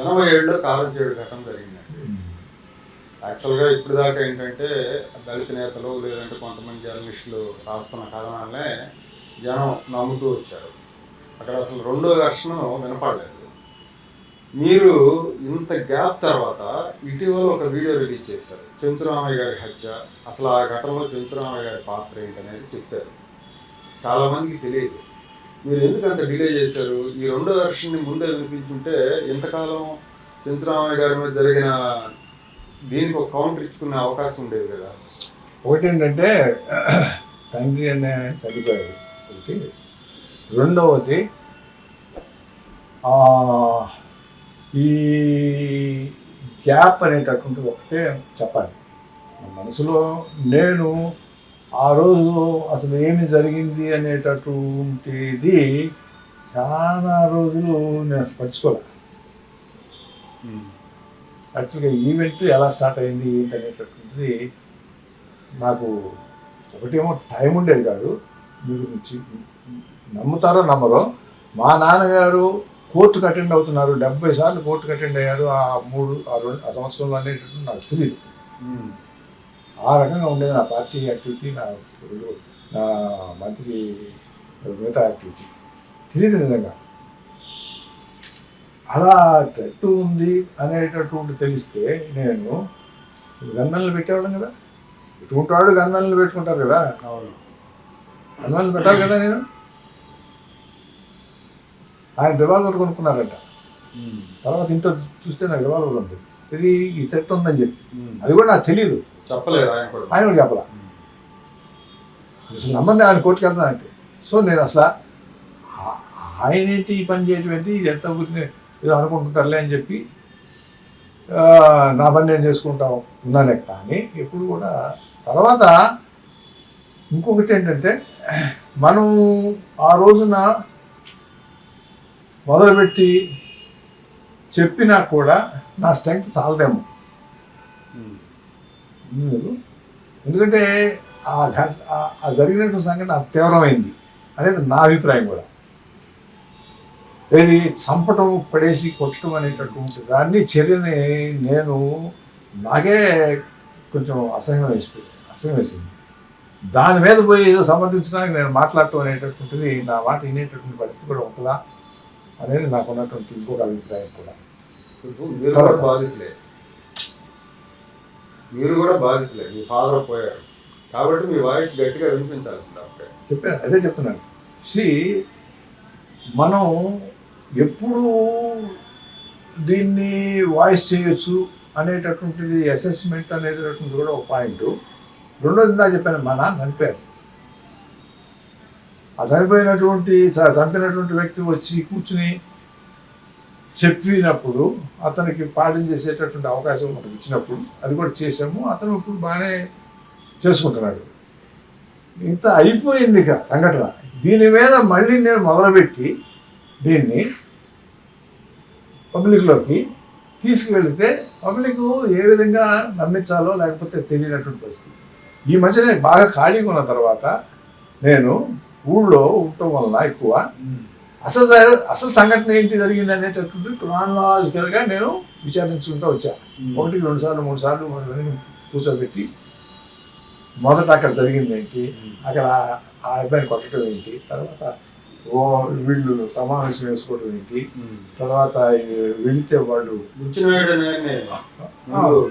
ఎనభై ఏడులో కారం చేడు ఘటన జరిగిందండి యాక్చువల్గా ఇప్పుడు దాకా ఏంటంటే దళిత నేతలు లేదంటే కొంతమంది జర్నలిస్టులు రాస్తున్న కథనాలనే జనం నమ్ముతూ వచ్చారు. అక్కడ అసలు రెండో వెర్షన్ వినపడలేదు. మీరు ఇంత గ్యాప్ తర్వాత ఇటీవల ఒక వీడియో రిలీజ్ చేశారు. చెంచురామయ్య గారి హత్య. అసలు ఆ ఘటనలో చెంచురామయ్య గారి పాత్ర ఏంటనేది చెప్పారు. చాలా మందికి తెలియదు. మీరు ఎందుకు అంత డిలే చేశారు? ఈ రెండో వెర్షన్ని ముందే వినిపించుంటే ఎంతకాలం చంద్రరామయ్య గారి మీద జరిగిన దీనికి ఒక కౌంటర్ ఇచ్చుకునే అవకాశం ఉండేది కదా. ఒకటి ఏంటంటే తండ్రి అనే ఆయన ఒకటి. రెండవది ఈ గ్యాప్ అనేటటువంటిది ఒకటే చెప్పాలి. నా మనసులో నేను ఆ రోజు అసలు ఏమి జరిగింది అనేటటువంటిది చాలా రోజులు నేను పరచుకోలే యాక్చువల్గా ఈవెంట్ ఎలా స్టార్ట్ అయింది ఏంటి అనేటటువంటిది నాకు ఒకటేమో టైం ఉండేది కాదు. మీరు నమ్ముతారో నమ్మరో మా నాన్నగారు కోర్టుకు అటెండ్ అవుతున్నారు డెబ్బై సార్లు కోర్టుకు అటెండ్ అయ్యారు ఆ మూడు ఆ రెండు ఆ సంవత్సరంలో అనేటటువంటి నాకు తెలియదు ఆ రకంగా ఉండేది నా పార్టీ యాక్టివిటీ నా నా మంత్రి మిగతా యాక్టివిటీ. తెలియదు నిజంగా. అలా ట్రెట్టు ఉంది అనేటటువంటి తెలిస్తే నేను గన్నలు పెట్టేవాళ్ళం కదా. ఇటువంటి వాడు గన్నలు పెట్టుకుంటారు కదా. అవును. గన్నలు పెట్టాలి కదా నేను? ఆయన రివాల్వర్ కొనుక్కున్నారంట. తర్వాత ఇంట్లో చూస్తే నాకు రివాల్వర్ ఉంది. ఇది ఈ థ్రెట్ ఉందని చెప్పి. అది కూడా నాకు తెలియదు చెప్పలేదు ఆయన కూడా. ఆయన కూడా చెప్పలా. అసలు నమ్మండి ఆయన కోర్టుకు వెళ్తానంటే సో నేను అసలు ఆయన ఏంటి ఈ పని చేయటం ఏంటి? ఇది ఎంత ఊరిని ఏదో అనుకుంటుంటారులే అని చెప్పి నా పని నేను చేసుకుంటా ఉన్నానే. కానీ ఎప్పుడు కూడా తర్వాత ఇంకొకటి ఏంటంటే మనం ఆ రోజున మొదలుపెట్టి చెప్పినా కూడా నా స్ట్రెంగ్త్ చాలదేమో. ఎందుకు? ఎందుకంటే ఆ ఘ- ఆ- జరిగినటువంటి సంఘటన తీవ్రమైంది. అనేది నా అభిప్రాయం కూడా. ఏది చంపటం పడేసి కొట్టడం అనేటటువంటి దాన్ని చర్యని నేను నాకే కొంచెం అసహ్యం వేసిపోయింది అసహ్యం వేసింది. దాని మీద పోయి ఏదో సమర్థించడానికి నేను మాట్లాడటం అనేటటువంటిది నా మాట వినేటటువంటి పరిస్థితి కూడా ఉంటుందా అనేది నాకు ఉన్నటువంటి ఇంకొక అభిప్రాయం కూడా. మీరు కూడా బాధితులే. మీరు కూడా బాధితులే మీ ఫాదర్ పోయారు. కాబట్టి మీ వాయిస్ గట్టిగా వినిపించాలి డాక్టర్ చెప్పారు అదే చెప్తున్నాను. సి మనం ఎప్పుడు దీన్ని వాయిస్ చేయొచ్చు అనేటటువంటిది అసెస్మెంట్ అనేటటువంటిది కూడా ఒక పాయింట్ రెండోది ఇందా చెప్పాను మా నాన్న చనిపోయారు. ఆ చనిపోయినటువంటి చంపినటువంటి వ్యక్తి వచ్చి కూర్చుని చెప్పినప్పుడు అతనికి పాఠం చేసేటటువంటి అవకాశం మనకు ఇచ్చినప్పుడు అది కూడా చేసాము అతను ఇప్పుడు బాగానే చేసుకుంటున్నాడు. ఇంత అయిపోయింది ఇక సంఘటన. దీని మీద మళ్ళీ నేను మొదలుపెట్టి దీన్ని పబ్లిక్లోకి తీసుకువెళితే పబ్లిక్ ఏ విధంగా నమ్మించాలో లేకపోతే తెలియనటువంటి పరిస్థితి. ఈ మధ్యనే బాగా ఖాళీగా ఉన్న తర్వాత నేను ఊళ్ళో ఉండటం వలన ఎక్కువ అసలు అసలు సంఘటన ఏంటి జరిగింది అనేటటువంటి క్రానలాజికల్గా నేను విచారించుకుంటూ వచ్చా. ఒకటి రెండు సార్లు మూడు సార్లు మందిని కూర్చోబెట్టి మొదట అక్కడ జరిగింది ఏంటి అక్కడ ఆ అబ్బాయిని కొట్టడం ఏంటి తర్వాత ఓ వీళ్ళు సమావేశం వేసుకోవడం ఏంటి తర్వాత వెళితే వాళ్ళు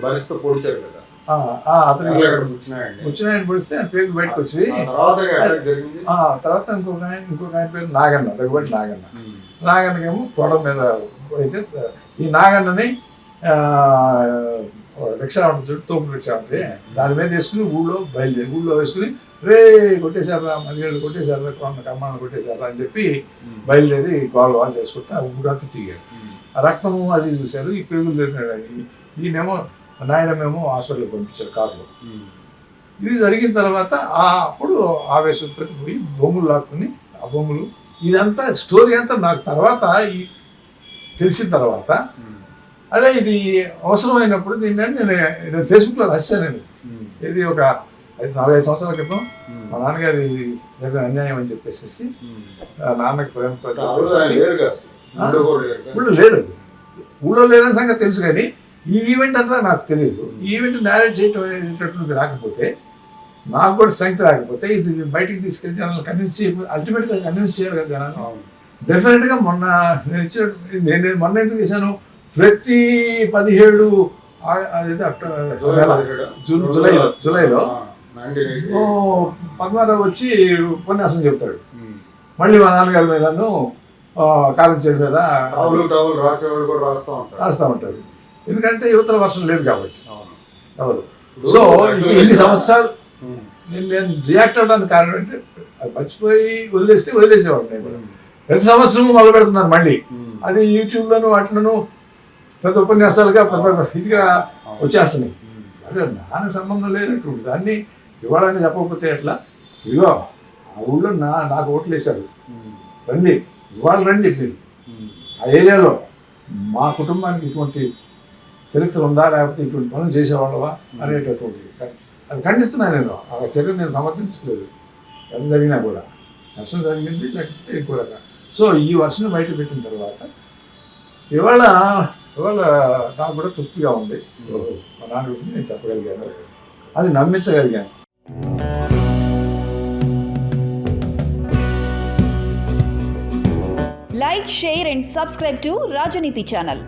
భరిస్తూ పొడిచారు కదా. ఆ, ఆ, అతనికి అక్కడ బుచ్చినాయుడు వచ్చిన ఆయన పడితే ఆయన పేరు బయటకు వచ్చింది ఆ తర్వాత ఇంకొక ఆయన ఇంకొక ఆయన పేరు నాగన్న దగ్గబట్టి నాగన్న. నాగన్నకేమో తొడ మీద అయితే ఈ నాగన్నని ఆ, రిక్షా ఉంటుంది చూడు తోపు రిక్షా ఉంటుంది దాని మీద వేసుకుని ఊళ్ళో బయలుదేరి ఊళ్ళో వేసుకుని రే కొట్టేశారా మళ్ళీ కొట్టేశారా కొన్న కమ్మాన్ని కొట్టేశారా అని చెప్పి బయలుదేరి గోల వాళ్ళు చేసుకుంటే ఆ ఊరంతా తిరిగారు ఆ రక్తము అది చూశారు ఈ పేగులు తిరిగినాడు ఈయనేమో నాయనమేమో హాస్పిటల్కి పంపించారు కారులో. ఇది జరిగిన తర్వాత ఆ అప్పుడు ఆవేశంతో పోయి బొమ్మలు లాక్కుని ఆ బొమ్మలు ఇదంతా స్టోరీ అంతా నాకు తర్వాత ఈ- తెలిసిన తర్వాత అదే ఇది అవసరమైనప్పుడు దీన్ని నేను నేను ఫేస్బుక్లో రాశాను ఇది ఒక ఐదు నాలుగైదు సంవత్సరాల క్రితం మా నాన్నగారి జరిగిన అన్యాయం అని చెప్పేసి నాన్నకి ప్రేమతో. ఊళ్ళో లేరు ఊళ్ళో లేని సంగతి తెలుసు కానీ ఈ ఈవెంట్ అంతా నాకు తెలియదు ఈ ఈవెంట్ మ్యారేజ్ చేయటం అనేటటువంటిది రాకపోతే నాకు కూడా స్ట్రెంగ్త్ రాకపోతే ఇది బయటికి తీసుకెళ్తే జనాలు కన్విన్స్ చేయ అల్టిమేట్గా కన్విన్స్ చేయాలి కదా జనాలు డెఫినెట్గా మొన్న నేను ఇచ్చిన నేను నేను మొన్న ఎందుకు చేశాను ప్రతి పదిహేడు అక్టోబర్ జూలై. జూన్ జూలైలో జూలైలో ఆ, 1988. ఓ పద్మారావు వచ్చి ఉపన్యాసం చెప్తాడు ఉమ్. మళ్ళీ మా నాన్నగారి మీదను కాలం చెడు మీద రాస్తూ ఉంటారు ఎందుకంటే యువతల వర్షం లేదు కాబట్టి అవును ఎవరు సో ఇన్ని సంవత్సరాలు. నేను నేను రియాక్ట్ అవడానికి కారణం అంటే అది మర్చిపోయి వదిలేస్తే వదిలేసేవాడు నేను కూడా. ప్రతి సంవత్సరం మొదలు పెడుతున్నారు మళ్ళీ. అది యూట్యూబ్లోను వాటిలోను పెద్ద ఉపన్యాసాలుగా పెద్ద ఇదిగా వచ్చేస్తున్నాయి. అదే నాన్న సంబంధం లేనటువంటి దాన్ని ఇవ్వాలని చెప్పకపోతే ఎట్లా ఇదిగో ఆ ఊళ్ళో నా నాకు ఓట్లు వేశారు. రండి ఇవాళ రండి మీరు. ఆ ఏరియాలో మా కుటుంబానికి ఇటువంటి చరిత్ర ఉందా లేకపోతే ఇటువంటి పనులు చేసేవాళ్ళవా? అనేటటువంటి అది ఖండిస్తున్నాను నేను. ఆ చర్య నేను సమర్థించలేదు ఎంత జరిగినా కూడా. నష్టం జరిగింది లేకపోతే ఎక్కువ రకం సో ఈ వర్షం బయట పెట్టిన తర్వాత ఇవాళ ఇవాళ నాకు కూడా తృప్తిగా ఉంది. మా నాన్న గురించి నేను చెప్పగలిగాను. అది నమ్మించగలిగాను. Like share and subscribe to Rajaneethi channel